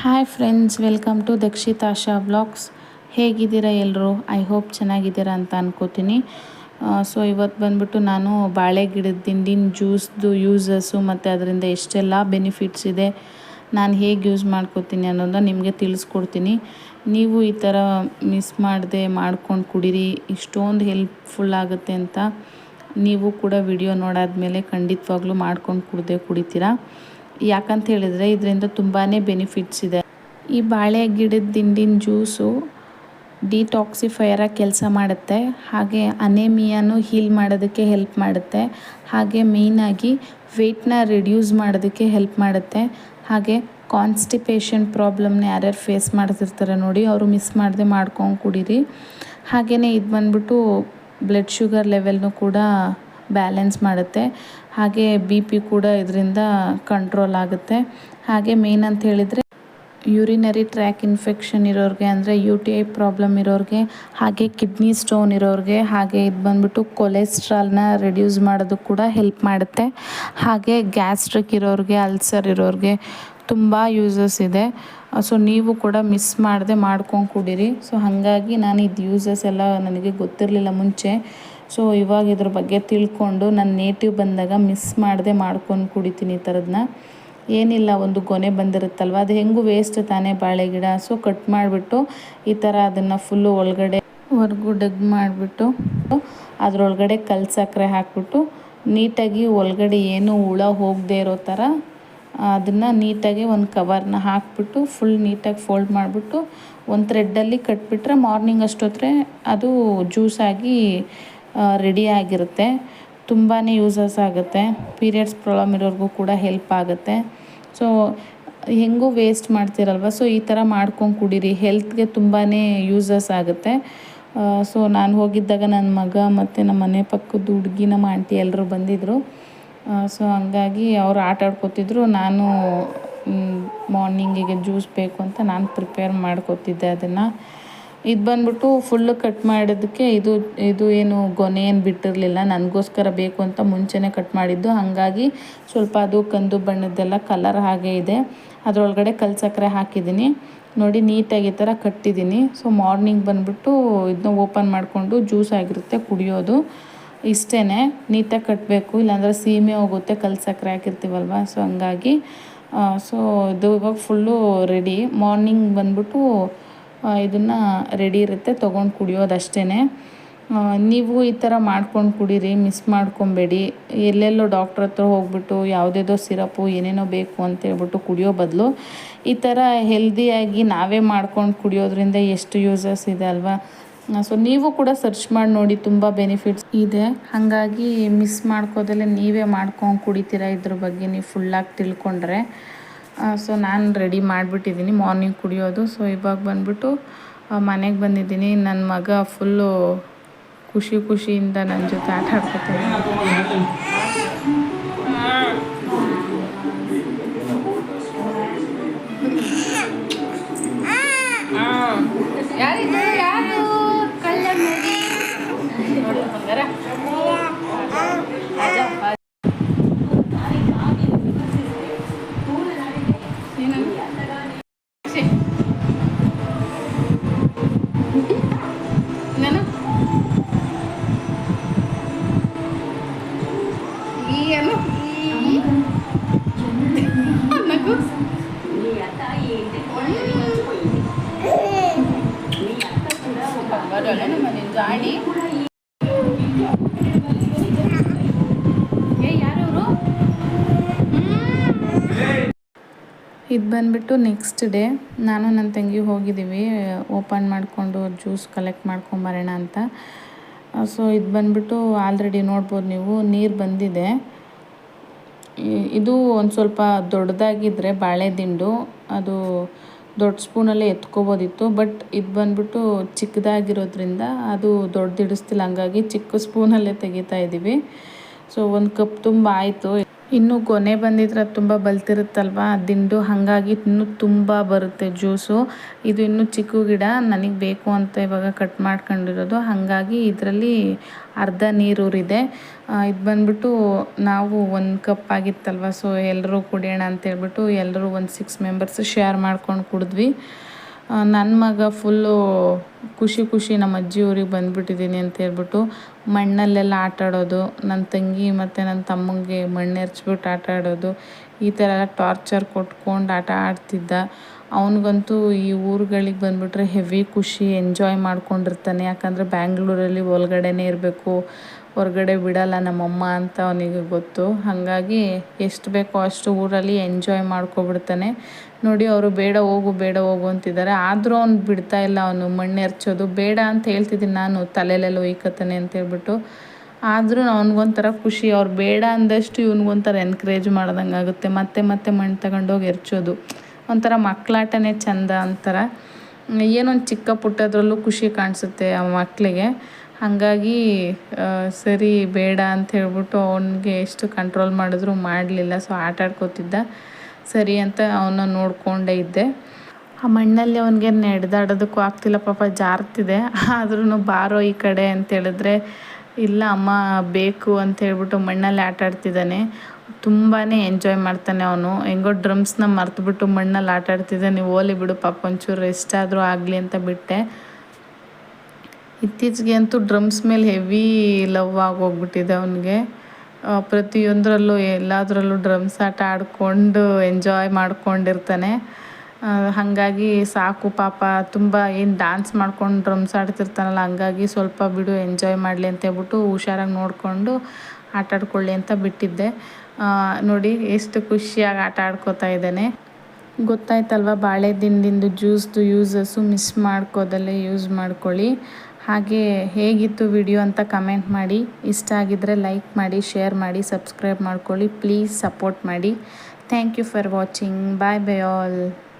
Hi friends welcome to Dakshitasha vlogs ಹೇಗಿದ್ದೀರಾ ಎಲ್ಲರೂ I hope ಚೆನ್ನಾಗಿದ್ದೀರಾ ಅಂತ ಅನ್ಕೋತೀನಿ. ಸೊ ಇವತ್ತು ಬಂದ್ಬಿಟ್ಟು ನಾನು ಬಾಳೆ ಗಿಡದ ದಿಂಡಿನ ಜ್ಯೂಸ್ದು ಯೂಸಸ್ಸು ಮತ್ತು ಅದರಿಂದ ಎಷ್ಟೆಲ್ಲ ಬೆನಿಫಿಟ್ಸ್ ಇದೆ, ನಾನು ಹೇಗೆ ಯೂಸ್ ಮಾಡ್ಕೋತೀನಿ ಅನ್ನೋದನ್ನ ನಿಮಗೆ ತಿಳಿಸ್ಕೊಡ್ತೀನಿ. ನೀವು ಈ ಥರ ಮಿಸ್ ಮಾಡದೆ, ಮಾಡ್ಕೊಂಡು ಕುಡೀರಿ, ಇಷ್ಟೊಂದು ಹೆಲ್ಪ್ಫುಲ್ ಆಗುತ್ತೆ ಅಂತ ನೀವು ಕೂಡ ವಿಡಿಯೋ ನೋಡಾದ ಮೇಲೆ ಖಂಡಿತವಾಗ್ಲೂ ಮಾಡ್ಕೊಂಡು ಕುಡ್ದೆ ಕುಡಿತೀರಾ. ಯಾಕಂತ ಹೇಳಿದರೆ ಇದರಿಂದ ತುಂಬಾ ಬೆನಿಫಿಟ್ಸ್ ಇದೆ. ಈ ಬಾಳೆ ಗಿಡದ ದಿಂಡಿನ ಜ್ಯೂಸು ಡಿಟಾಕ್ಸಿಫೈಯರ ಕೆಲಸ ಮಾಡುತ್ತೆ. ಹಾಗೆ ಅನೇಮಿಯಾನು ಹೀಲ್ ಮಾಡೋದಕ್ಕೆ ಹೆಲ್ಪ್ ಮಾಡುತ್ತೆ. ಹಾಗೆ ಮೇಯ್ನಾಗಿ ವೆಯ್ಟ್ನ ರಿಡ್ಯೂಸ್ ಮಾಡೋದಕ್ಕೆ ಹೆಲ್ಪ್ ಮಾಡುತ್ತೆ. ಹಾಗೆ ಕಾನ್ಸ್ಟಿಪೇಷನ್ ಪ್ರಾಬ್ಲಮ್ನ ಯಾರ್ಯಾರು ಫೇಸ್ ಮಾಡ್ತಿರ್ತಾರೆ ನೋಡಿ, ಅವರು ಮಿಸ್ ಮಾಡದೆ ಮಾಡ್ಕೊಂಡು ಕುಡೀರಿ. ಹಾಗೆಯೇ ಇದು ಬಂದ್ಬಿಟ್ಟು ಬ್ಲಡ್ ಶುಗರ್ ಲೆವೆಲ್ನು ಕೂಡ ಬ್ಯಾಲೆನ್ಸ್ ಮಾಡುತ್ತೆ. ಹಾಗೆ ಬಿ ಪಿ ಕೂಡ ಇದರಿಂದ ಕಂಟ್ರೋಲ್ ಆಗುತ್ತೆ. ಹಾಗೆ ಮೇನ್ ಅಂತ ಹೇಳಿದರೆ ಯೂರಿನರಿ ಟ್ರ್ಯಾಕ್ ಇನ್ಫೆಕ್ಷನ್ ಇರೋರಿಗೆ ಅಂದರೆ ಯು ಟಿ ಐ ಪ್ರಾಬ್ಲಮ್ ಇರೋರಿಗೆ, ಹಾಗೆ ಕಿಡ್ನಿ ಸ್ಟೋನ್ ಇರೋರಿಗೆ, ಹಾಗೆ ಇದು ಬಂದ್ಬಿಟ್ಟು ಕೊಲೆಸ್ಟ್ರಾಲ್ನ ರೆಡ್ಯೂಸ್ ಮಾಡೋದಕ್ಕೆ ಕೂಡ ಹೆಲ್ಪ್ ಮಾಡುತ್ತೆ. ಹಾಗೆ ಗ್ಯಾಸ್ಟ್ರಿಕ್ ಇರೋರಿಗೆ ಅಲ್ಸರ್ ಇರೋರಿಗೆ ತುಂಬ ಯೂಸಸ್ ಇದೆ. ಸೊ ನೀವು ಕೂಡ ಮಿಸ್ ಮಾಡದೆ ಮಾಡ್ಕೊಂಡು ಕುಡೀರಿ. ಸೊ ಹಾಗಾಗಿ ನಾನು ಇದು ಯೂಸಸ್ ಎಲ್ಲ ನನಗೆ ಗೊತ್ತಿರಲಿಲ್ಲ ಮುಂಚೆ. ಸೊ ಇವಾಗ ಇದ್ರ ಬಗ್ಗೆ ತಿಳ್ಕೊಂಡು ನನ್ನ ನೇಟಿವ್ ಬಂದಾಗ ಮಿಸ್ ಮಾಡದೆ ಮಾಡ್ಕೊಂಡು ಕುಡಿತೀನಿ ಈ ಥರದನ್ನ ಏನಿಲ್ಲ, ಒಂದು ಗೊನೆ ಬಂದಿರುತ್ತಲ್ವ? ಅದು ಹೆಂಗೂ ವೇಸ್ಟ್ ತಾನೇ ಬಾಳೆ ಗಿಡ. ಸೊ ಕಟ್ ಮಾಡಿಬಿಟ್ಟು ಈ ಥರ ಅದನ್ನು ಫುಲ್ಲು ಒಳಗಡೆ ಹೊರಗು ಡಗ್ ಮಾಡಿಬಿಟ್ಟು ಅದರೊಳಗಡೆ ಕಲ್ ಸಕ್ಕರೆ ಹಾಕ್ಬಿಟ್ಟು ನೀಟಾಗಿ ಒಳಗಡೆ ಏನು ಹುಳ ಹೋಗದೆ ಇರೋ ಥರ ಅದನ್ನು ನೀಟಾಗಿ ಒಂದು ಕವರ್ನ ಹಾಕ್ಬಿಟ್ಟು ಫುಲ್ ನೀಟಾಗಿ ಫೋಲ್ಡ್ ಮಾಡಿಬಿಟ್ಟು ಒಂದು ಥ್ರೆಡ್ಡಲ್ಲಿ ಕಟ್ಬಿಟ್ರೆ ಮಾರ್ನಿಂಗ್ ಅಷ್ಟೊತ್ತರೆ ಅದು ಜ್ಯೂಸಾಗಿ ಆಗಿರುತ್ತೆ. ತುಂಬಾ ಯೂಸಸ್ ಆಗುತ್ತೆ. ಪೀರಿಯಡ್ಸ್ ಪ್ರಾಬ್ಲಮ್ ಇರೋರಿಗೂ ಕೂಡ ಹೆಲ್ಪ್ ಆಗುತ್ತೆ. ಸೊ ಹೆಂಗೂ ವೇಸ್ಟ್ ಮಾಡ್ತಿರಲ್ವ? ಸೊ ಈ ಥರ ಮಾಡ್ಕೊಂಡು ಕುಡೀರಿ. ಹೆಲ್ತ್ಗೆ ತುಂಬಾ ಯೂಸಸ್ ಆಗುತ್ತೆ. ಸೊ ನಾನು ಹೋಗಿದ್ದಾಗ ನನ್ನ ಮಗ ಮತ್ತು ನಮ್ಮ ಮನೆ ಪಕ್ಕದ ಹುಡುಗಿ ನಮ್ಮ ಆಂಟಿ ಎಲ್ಲರೂ ಬಂದಿದ್ದರು ಸೊ ಹಂಗಾಗಿ ಅವರು ಆಟ ಆಡ್ಕೋತಿದ್ರು. ನಾನು ಮಾರ್ನಿಂಗಿಗೆ ಜ್ಯೂಸ್ ಬೇಕು ಅಂತ ನಾನು ಪ್ರಿಪೇರ್ ಮಾಡ್ಕೋತಿದ್ದೆ ಅದನ್ನು. ಇದು ಬಂದ್ಬಿಟ್ಟು ಫುಲ್ಲು ಕಟ್ ಮಾಡೋದಕ್ಕೆ ಇದು ಇದು ಏನು ಗೊನೆ ಏನು ಬಿಟ್ಟಿರಲಿಲ್ಲ. ನನಗೋಸ್ಕರ ಬೇಕು ಅಂತ ಮುಂಚೆನೇ ಕಟ್ ಮಾಡಿದ್ದು. ಹಾಗಾಗಿ ಸ್ವಲ್ಪ ಅದು ಕಂದು ಬಣ್ಣದ್ದೆಲ್ಲ ಕಲರ್ ಹಾಗೆ ಇದೆ. ಅದರೊಳಗಡೆ ಕಲ್ ಸಕ್ಕರೆ ಹಾಕಿದ್ದೀನಿ. ನೋಡಿ ನೀಟಾಗಿ ಈ ಥರ ಕಟ್ಟಿದ್ದೀನಿ. ಸೊ ಮಾರ್ನಿಂಗ್ ಬಂದುಬಿಟ್ಟು ಇದನ್ನ ಓಪನ್ ಮಾಡಿಕೊಂಡು ಜ್ಯೂಸ್ ಆಗಿರುತ್ತೆ ಕುಡಿಯೋದು. ಇಷ್ಟೇ ನೀಟಾಗಿ ಕಟ್ಟಬೇಕು ಇಲ್ಲಾಂದರೆ ಸೀಮೆ ಹೋಗುತ್ತೆ. ಕಲ್ ಸಕ್ಕರೆ ಹಾಕಿರ್ತೀವಲ್ವ? ಸೊ ಹಂಗಾಗಿ ಸೊ ಇದು ಇವಾಗ ಫುಲ್ಲು ರೆಡಿ ಮಾರ್ನಿಂಗ್ ಬಂದ್ಬಿಟ್ಟು ಇದನ್ನು ರೆಡಿ ಇರುತ್ತೆ, ತೊಗೊಂಡು ಕುಡಿಯೋದು ಅಷ್ಟೇ ನೀವು ಈ ಥರ ಮಾಡ್ಕೊಂಡು ಕುಡೀರಿ ಮಿಸ್ ಮಾಡ್ಕೊಬೇಡಿ. ಎಲ್ಲೆಲ್ಲೋ ಡಾಕ್ಟ್ರ್ ಹತ್ರ ಹೋಗ್ಬಿಟ್ಟು ಯಾವುದೇದೋ ಸಿರಪು ಏನೇನೋ ಬೇಕು ಅಂತ ಹೇಳ್ಬಿಟ್ಟು ಕುಡಿಯೋ ಬದಲು ಈ ಥರ ಹೆಲ್ದಿಯಾಗಿ ನಾವೇ ಮಾಡ್ಕೊಂಡು ಕುಡಿಯೋದ್ರಿಂದ ಎಷ್ಟು ಯೂಸಸ್ ಇದೆ ಅಲ್ವಾ? ಸೊ ನೀವು ಕೂಡ ಸರ್ಚ್ ಮಾಡಿ ನೋಡಿ, ತುಂಬ ಬೆನಿಫಿಟ್ಸ್ ಇದೆ. ಹಾಗಾಗಿ ಮಿಸ್ ಮಾಡ್ಕೋದಲ್ಲೇ ನೀವೇ ಮಾಡ್ಕೊಂಡು ಕುಡಿತೀರಾ ಇದ್ರ ಬಗ್ಗೆ ನೀವು ಫುಲ್ಲಾಗಿ ತಿಳ್ಕೊಂಡ್ರೆ. ಸೊ ನಾನು ರೆಡಿ ಮಾಡಿಬಿಟ್ಟಿದ್ದೀನಿ ಮಾರ್ನಿಂಗ್ ಕುಡಿಯೋದು. ಸೊ ಇವಾಗ ಬಂದ್ಬಿಟ್ಟು ಮನೆಗೆ ಬಂದಿದ್ದೀನಿ. ನನ್ನ ಮಗ ಫುಲ್ಲು ಖುಷಿ ಖುಷಿಯಿಂದ ನನ್ನ ಜೊತೆ ಆಟ ಆಡ್ಕೊತೀನಿ. ಯಾರು? ಯಾರವರು ಇದು ಬಂದುಬಿಟ್ಟು ನೆಕ್ಸ್ಟ್ ಡೇ ನಾನು ನನ್ನ ತಂಗಿ ಹೋಗಿದ್ದೀವಿ. ಓಪನ್ ಮಾಡಿಕೊಂಡು ಜ್ಯೂಸ್ ಕಲೆಕ್ಟ್ ಮಾಡ್ಕೊಂಬರೋಣ ಅಂತ. ಸೊ ಇದು ಬಂದ್ಬಿಟ್ಟು ಆಲ್ರೆಡಿ ನೋಡ್ಬೋದು ನೀವು. ನೀರು ಬಂದಿದೆ. ಇದು ಒಂದು ಸ್ವಲ್ಪ ದೊಡ್ಡದಾಗಿದ್ದರೆ ಬಾಳೆ ದಿಂಡು. ಅದು ದೊಡ್ಡ ಸ್ಪೂನಲ್ಲೇ ಎತ್ಕೋಬೋದಿತ್ತು, ಬಟ್ ಇದು ಬಂದುಬಿಟ್ಟು ಚಿಕ್ಕದಾಗಿರೋದ್ರಿಂದ ಅದು ದೊಡ್ಡದು ಹಿಡಿಸ್ತಿಲ್ಲ. ಹಂಗಾಗಿ ಚಿಕ್ಕ ಸ್ಪೂನಲ್ಲೇ ತೆಗಿತಾ ಇದ್ದೀವಿ ಸೊ ಒಂದು ಕಪ್ ತುಂಬ ಆಯಿತು. ಇನ್ನು ಕೊನೆ ಬಂದಿದ್ರೆ ತುಂಬ ಬಲ್ತಿರುತ್ತಲ್ವ? ದಿಂಡು ಹಾಗಾಗಿ ಇನ್ನೂ ತುಂಬ ಬರುತ್ತೆ ಜ್ಯೂಸು. ಇದು ಇನ್ನೂ ಚಿಕ್ಕ ಗಿಡ, ನನಗೆ ಬೇಕು ಅಂತ ಇವಾಗ ಕಟ್ ಮಾಡ್ಕೊಂಡಿರೋದು. ಹಾಗಾಗಿ ಇದರಲ್ಲಿ ಅರ್ಧ ನೀರೂರಿದೆ. ಇದು ಬಂದ್ಬಿಟ್ಟು ನಾವು ಒಂದು ಕಪ್ ಆಗಿತ್ತಲ್ವ? ಸೊ ಎಲ್ಲರೂ ಕುಡಿಯೋಣ ಅಂತೇಳ್ಬಿಟ್ಟು ಎಲ್ಲರೂ ಒಂದು ಸಿಕ್ಸ್ ಮೆಂಬರ್ಸ್ ಶೇರ್ ಮಾಡ್ಕೊಂಡು ಕುಡಿದ್ವಿ. ನನ್ನ ಮಗ ಫುಲ್ಲು ಖುಷಿ ಖುಷಿ ನಮ್ಮ ಅಜ್ಜಿ ಊರಿಗೆ ಬಂದುಬಿಟ್ಟಿದ್ದೀನಿ ಅಂತ ಹೇಳ್ಬಿಟ್ಟು ಮಣ್ಣಲ್ಲೆಲ್ಲ ಆಟ ಆಡೋದು ನನ್ನ ತಂಗಿ ಮತ್ತು ನನ್ನ ತಮ್ಮಂಗೆ ಮಣ್ಣು ಎರಚ್ಬಿಟ್ಟು ಆಟ ಆಡೋದು, ಈ ಥರ ಎಲ್ಲ ಟಾರ್ಚರ್ ಕೊಟ್ಕೊಂಡು ಆಟ ಆಡ್ತಿದ್ದ. ಅವನಿಗಂತೂ ಈ ಊರುಗಳಿಗೆ ಬಂದುಬಿಟ್ರೆ ಹೆವಿ ಖುಷಿ ಎಂಜಾಯ್ ಮಾಡ್ಕೊಂಡಿರ್ತಾನೆ. ಯಾಕಂದರೆ ಬ್ಯಾಂಗ್ಳೂರಲ್ಲಿ ಒಳಗಡೆನೇ ಇರಬೇಕು. ಹೊರ್ಗಡೆ ಬಿಡಲ್ಲ ನಮ್ಮಮ್ಮ ಅಂತ ಅವನಿಗೆ ಗೊತ್ತು. ಹಾಗಾಗಿ ಎಷ್ಟು ಬೇಕೋ ಅಷ್ಟು ಊರಲ್ಲಿ ಎಂಜಾಯ್ ಮಾಡ್ಕೊಬಿಡ್ತಾನೆ. ನೋಡಿ ಅವರು ಬೇಡ ಹೋಗು ಬೇಡ ಹೋಗು ಅಂತಿದ್ದಾರೆ. ಆದರೂ ಅವ್ನು ಬಿಡ್ತಾ ಇಲ್ಲ ಅವನು ಮಣ್ಣು ಎರಚೋದು ಬೇಡ ಅಂತ ಹೇಳ್ತಿದ್ದೀನಿ ನಾನು ತಲೆಲೆಲ್ಲ ಒಯ್ಕತಾನೆ ಅಂತ ಹೇಳ್ಬಿಟ್ಟು. ಆದರೂ ಅವ್ನಿಗೊಂಥರ ಖುಷಿ. ಅವ್ರು ಬೇಡ ಅಂದಷ್ಟು ಇವನಿಗೊಂಥರ ಎನ್ಕರೇಜ್ ಮಾಡ್ದಂಗೆ ಆಗುತ್ತೆ. ಮತ್ತೆ ಮತ್ತೆ ಮಣ್ಣು ತಗೊಂಡೋಗಿ ಎರಚೋದು. ಒಂಥರ ಮಕ್ಕಳಾಟನೇ ಚಂದ ಅಂತಾರೆ. ಏನೊಂದು ಚಿಕ್ಕ ಪುಟ್ಟದ್ರಲ್ಲೂ ಖುಷಿ ಕಾಣಿಸುತ್ತೆ ಆ ಮಕ್ಕಳಿಗೆ ಹಾಗಾಗಿ ಸರಿ ಬೇಡ ಅಂತ ಹೇಳ್ಬಿಟ್ಟು ಅವನಿಗೆ ಎಷ್ಟು ಕಂಟ್ರೋಲ್ ಮಾಡಿದ್ರು ಮಾಡಲಿಲ್ಲ. ಸೊ ಆಟ ಆಡ್ಕೋತಿದ್ದ. ಸರಿ ಅಂತ ಅವನ್ನ ನೋಡಿಕೊಂಡೇ ಇದ್ದೆ. ಆ ಮಣ್ಣಲ್ಲಿ ಅವನಿಗೆ ನಡೆದಾಡೋದಕ್ಕೂ ಆಗ್ತಿಲ್ಲ ಪಾಪ, ಜಾರ್ತಿದೆ. ಆದ್ರೂ ಬಾರೋ ಈ ಕಡೆ ಅಂತ ಹೇಳಿದ್ರೆ, ಇಲ್ಲ ಅಮ್ಮ ಬೇಕು ಅಂತ ಹೇಳ್ಬಿಟ್ಟು ಮಣ್ಣಲ್ಲಿ ಆಟ ಆಡ್ತಿದ್ದಾನೆ. ತುಂಬಾ ಎಂಜಾಯ್ ಮಾಡ್ತಾನೆ ಅವನು. ಹೆಂಗೋ ಡ್ರಮ್ಸ್ನ ಮರ್ತುಬಿಟ್ಟು ಮಣ್ಣಲ್ಲಿ ಆಟ ಆಡ್ತಿದ್ದಾನೆ. ಓಲಿ ಬಿಡು ಪಾಪ, ಒಂಚೂರು ರೆಸ್ಟ್ ಆದರೂ ಆಗಲಿ ಅಂತ ಬಿಟ್ಟೆ. ಇತ್ತೀಚೆಗೆ ಅಂತೂ ಡ್ರಮ್ಸ್ ಮೇಲೆ ಹೆವಿ ಲವ್ ಆಗೋಗ್ಬಿಟ್ಟಿದೆ ಅವನಿಗೆ. ಪ್ರತಿಯೊಂದರಲ್ಲೂ, ಎಲ್ಲದರಲ್ಲೂ ಡ್ರಮ್ಸ್ ಆಟ ಆಡಿಕೊಂಡು ಎಂಜಾಯ್ ಮಾಡ್ಕೊಂಡಿರ್ತಾನೆ. ಹಾಗಾಗಿ ಸಾಕು ಪಾಪ, ತುಂಬ ಏನು ಡ್ಯಾನ್ಸ್ ಮಾಡ್ಕೊಂಡು ಡ್ರಮ್ಸ್ ಆಡ್ತಿರ್ತಾನಲ್ಲ, ಹಂಗಾಗಿ ಸ್ವಲ್ಪ ಬಿಡು ಎಂಜಾಯ್ ಮಾಡಲಿ ಅಂತ ಹೇಳ್ಬಿಟ್ಟು ಹುಷಾರಾಗಿ ನೋಡಿಕೊಂಡು ಆಟ ಆಡ್ಕೊಳ್ಳಿ ಅಂತ ಬಿಟ್ಟಿದ್ದೆ. ನೋಡಿ, ಎಷ್ಟು ಖುಷಿಯಾಗಿ ಆಟ ಆಡ್ಕೋತಾ ಇದ್ದಾನೆ. ಗೊತ್ತಾಯ್ತಲ್ವ, ಬಾಳೆ ದಿನದಿಂದ ಜ್ಯೂಸ್ದು ಯೂಸಸ್ಸು ಮಿಸ್ ಮಾಡ್ಕೋದಲ್ಲೇ ಯೂಸ್ ಮಾಡ್ಕೊಳ್ಳಿ. ಹಾಗೆ ಹೇಗಿತ್ತು ವಿಡಿಯೋ ಅಂತ ಕಮೆಂಟ್ ಮಾಡಿ. ಇಷ್ಟ ಆಗಿದ್ದರೆ ಲೈಕ್ ಮಾಡಿ ಶೇರ್ ಮಾಡಿ ಸಬ್ಸ್ಕ್ರೈಬ್ ಮಾಡ್ಕೊಳ್ಳಿ. ಪ್ಲೀಸ್ ಸಪೋರ್ಟ್ ಮಾಡಿ. Thank you for watching bye bye all